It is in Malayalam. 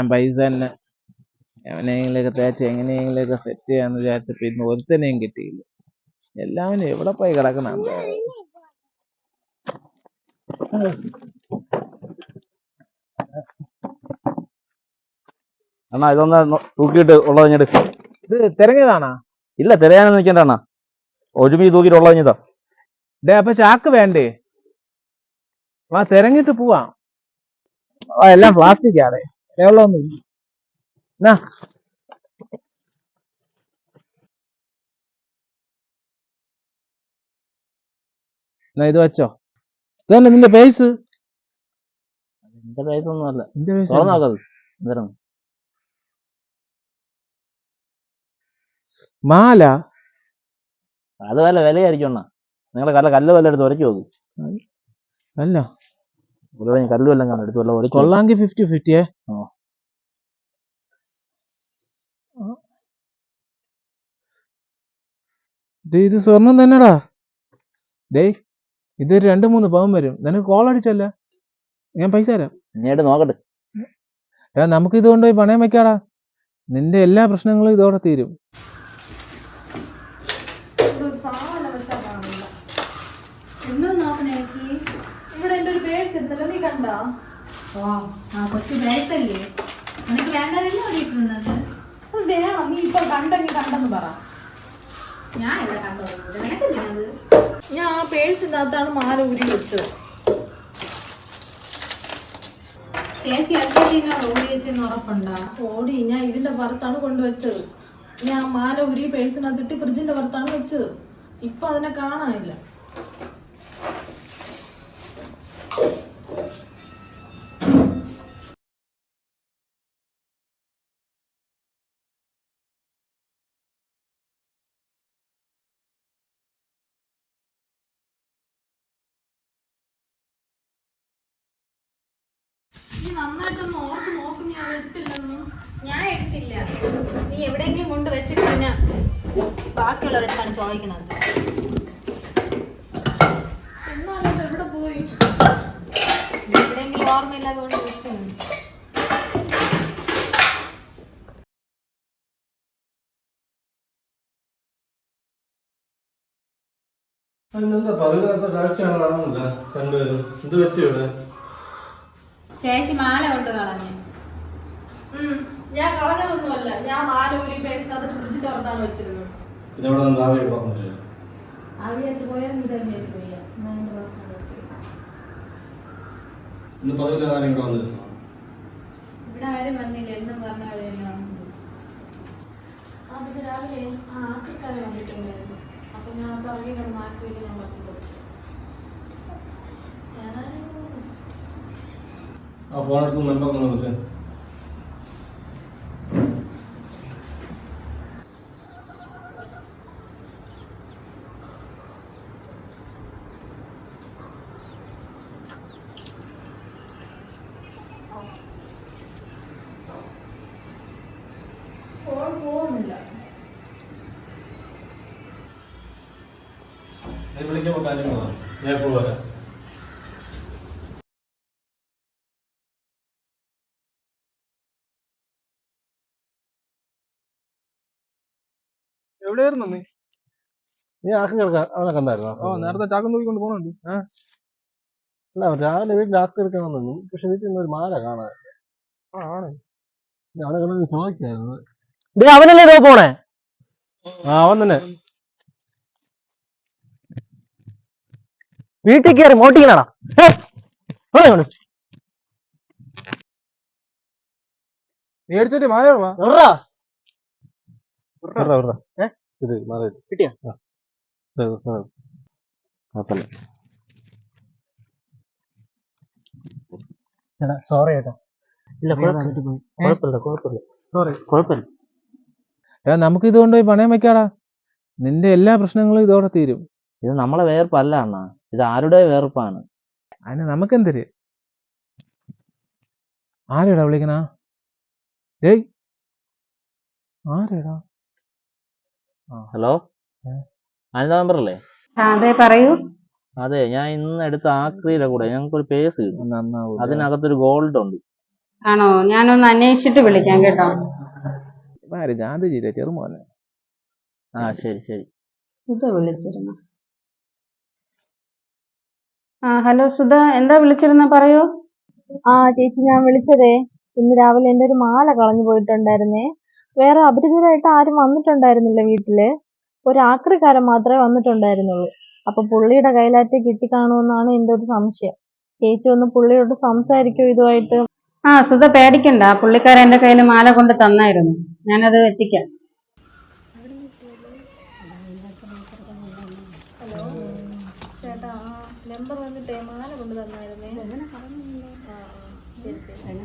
എല്ലാം പൈസ തന്നെ. എവനെങ്കിലൊക്കെ തേച്ച് എങ്ങനെയെങ്കിലൊക്കെ സെറ്റ് ചെയ്യാന്ന് വിചാരിച്ചപ്പോ ഇന്ന് ഒരുത്തനെയും കിട്ടിയില്ല. എല്ലാവരും എവിടെ പോയി കിടക്കണം? അണ്ണാ ഇതൊന്ന് നോ- തൂക്കിയിട്ട് ഉള്ളത് കഴിഞ്ഞിട്ട്. ഇത് തിരഞ്ഞതാണോ ഇല്ല തിരയാനൊന്നും നിൽക്കണ്ട അണ്ണാ ഒരുമി തൂക്കിയിട്ട് ഉള്ളത് കഴിഞ്ഞതാ ഡേ അപ്പൊ ചാക്ക് വേണ്ടേ? വാ തിരഞ്ഞിട്ട് പോവാം. ആ എല്ലാം പ്ലാസ്റ്റിക് ആണ് വെള്ളമൊന്നും ഇല്ല എന്നാ? എന്നാ ഇത് വെച്ചോ. ഇതന്നെ നിന്റെ പേസ് എന്റെ പേസ് ഒന്നും അല്ല. നിന്റെ പേസ് നോക്കത് മാല? അത് വല്ല വിലയായിരിക്കും അണ്ണാ. നിങ്ങളെ കല്ല കല്ല് വല്ല എടുത്ത് ഉരച്ചു നോക്ക്. അല്ല. ഒരു കല്ല് വല്ലതും കാണും എടുത്ത് വല്ല ഉരച്ചു കൊള്ളാങ്കി ഫിഫ്റ്റി ഫിഫ്റ്റിയേ ഓ ഡേ ഇത് സ്വർണം തന്നെടാ. ഡേയ് ഇത് രണ്ട് മൂന്ന് പവൻ വരും. നിനക്ക് കോൾ അടിച്ചല്ല? ഞാൻ പൈസ തരാം. ഇങ്ങോട്ട് നോക്കട്ടെ. എടാ നമുക്ക് ഇത് കൊണ്ടുപോയി പണയം വെക്കാടാ. നിന്റെ എല്ലാ പ്രശ്നങ്ങളും ഇതോടെ തീരും ഇവിടെ ഒരു സാധനം വെച്ചാ കാണില്ല എന്തോ നോക്കണേ ചേച്ചി ഇവിടെ എന്റെ ഒരു പേഴ്സ് കണ്ടാ ഓ ആ കൊച്ചു ബ്രേക്കല്ലേ നിനക്ക് വേണ്ടതല്ലേ അവിടെ ഇട്ടിരുന്നത്? വേണം. നീ ഇപ്പൊ കണ്ടെങ്കിൽ കണ്ടെന്ന് പറ. ഞാൻ ഇവിടെ കണ്ടു? തുടങ്ങിയത് നിനക്ക് എന്തിനത് ഞാൻ ആ പേഴ്സിനകത്താണ് മാല ഊരി വെച്ചത്. ചേച്ചി അച്ഛനെ ഓടി വെച്ചെന്ന് ഉറപ്പുണ്ടോ? ഓടി ഞാൻ ഇതിന്റെ പുറത്താണ് കൊണ്ടുവച്ചത്. ഞാൻ മാല ഉരി പേഴ്സിനകത്ത് ഇട്ട് ഫ്രിഡ്ജിന്റെ പുറത്താണ് വെച്ചത്. ഇപ്പൊ അതിനെ കാണാനില്ല. നന്നായിട്ടൊന്ന് ഓർത്ത് നോക്കും നീ അത് എടുത്തില്ലെന്ന്. ഞാൻ എടുത്തില്ല. നീ എവിടെയെങ്കിലും കൊണ്ട് വെച്ചിട്ട് പിന്നെ ബാക്കിയുള്ളവരെടുത്താണ് ചോദിക്കുന്നത്. എന്നാലും അത് എവിടെ പോയി? എവിടെങ്കിലും എവിടെയെങ്കിലും ഓർമ്മയില്ലാതെ കൊണ്ട് വെച്ചിട്ടുണ്ട്. അതിനെന്താ പകലത്തെ കാഴ്ചയാണ് കാണുന്നില്ല രണ്ടുപേരും. എന്ത് പറ്റി ഇവിടെ? ചേച്ചി മാല കൊണ്ട് കളഞ്ഞു. ഞാൻ കളഞ്ഞതൊന്നുമല്ല. ഞാൻ മാല ഒരു പേഴ്സിനകത്ത് ഫ്രിഡ്ജിന്റെ പുറത്താണ് വെച്ചിരുന്നത്. പിന്നെ ഇവിടെ നിന്ന് ആവി ആവിയായിട്ട് നീരവിയായിട്ട് ഞാൻ ഇന്ന് ആരും ഇവിടെ വന്നിരുന്നു? ഇവിടെ ആരും വന്നില്ല. എന്നും പറഞ്ഞ പോലെ തന്നെ വന്നു. ആ പിന്നെ രാവിലെ ആ ആക്രിക്കാരെ കണ്ടിട്ടുണ്ടായിരുന്നു. അപ്പൊ ഞാൻ പുറകെ കിടന്ന് ആക്രിക്ക് ഞാൻ പറഞ്ഞു ആ ഫോൺ എടുത്ത് നമ്പർ ഒന്ന് വിളിച്ചേ. ഫോൺ പോകുന്നില്ല. നീ വിളിക്കുമ്പോൾ കാര്യം പറ ഞാൻ ഇപ്പോൾ വരാം. എവിടെയായിരുന്നു നീ? നീ ആക്കം കിടക്കാൻ അവനെ കണ്ടായിരുന്നു? ഓ നേരത്തെ ചാക്കം തൂക്കിക്കൊണ്ട് പോണുണ്ട്. അല്ല രാവിലെ വീട്ടിൽ ആക്കം എടുക്കാൻ വന്നു പക്ഷെ വീട്ടിൽ നിന്ന് ഒരു മാല കാണാൻ. ആണ്. അവനെ കണ്ടു ചോദിക്കായിരുന്നു. അവനല്ലേ ഇതോ പോണേ? ആ അവൻ തന്നെ. വീട്ടിൽ കയറി മോട്ടിക്കണടാ. മേടിച്ചിട്ട് മാലയോ വാ വിടറാ, വിടറാ. ഇത് കിട്ടിയോ? സോറി ഇല്ല കുഴപ്പമില്ല. കുഴപ്പമില്ല കുഴപ്പമില്ല. സോറി കുഴപ്പമില്ല. എടാ നമുക്ക് ഇതുകൊണ്ട് പോയി പണയം വെക്കാടാ. നിന്റെ എല്ലാ പ്രശ്നങ്ങളും ഇതോടെ തീരും. ഇത് നമ്മളെ വേർപ്പല്ല അണ്ണാ. ഇത് ആരുടെ വേർപ്പാണ്? അതിന് നമുക്കെന്തര്? ആരെടാ വിളിക്കണ? ഡേയ് ആരെടാ? ഹലോ? അനിത നമ്പർ അല്ലേ അതെ പറയൂ. അതെ ഞാൻ ഇന്ന് എടുത്ത ആക്രിയുടെ കൂടെ ഞങ്ങൾക്ക് ഒരു പേസ് കിട്ടും. അതിനകത്തൊരു ഗോൾഡ് ഉണ്ട് ആണോ? ഞാനൊന്ന് അന്വേഷിച്ചിട്ട് വിളിക്കാം കേട്ടോ. ചെറുമോനെ. ആ ശരി ശരി. സുധ വിളിച്ചിരുന്നു. ആ ഹലോ സുധ എന്താ വിളിച്ചിരുന്ന പറയൂ. ആ ചേച്ചി ഞാൻ വിളിച്ചതേ ഇന്ന് രാവിലെ എന്റെ ഒരു മാല കളഞ്ഞു പോയിട്ടുണ്ടായിരുന്നേ. വേറെ അപരിചിതരായിട്ട് ആരും വന്നിട്ടുണ്ടായിരുന്നില്ല വീട്ടിൽ. ഒരു ആക്രിക്കാരൻ മാത്രമേ വന്നിട്ടുണ്ടായിരുന്നുള്ളൂ. അപ്പൊ പുള്ളിയുടെ കയ്യിലാറ്റ് കിട്ടിക്കാണുമെന്നാണ് എന്റെ ഒരു സംശയം. ചേച്ചി ഒന്ന് പുള്ളിയോട് സംസാരിക്കോ ഇതുമായിട്ട്. ആ സുധ പേടിക്കണ്ട. പുള്ളിക്കാരൻ എന്റെ കയ്യിൽ മാല കൊണ്ട് തന്നായിരുന്നു. ഞാനത് എത്തിക്കാം. ചേട്ടാ നമ്പർ വന്നിട്ടേ മാല കൊണ്ട് തന്നായിരുന്നേ? ആ, ആ, ശരി ശരി.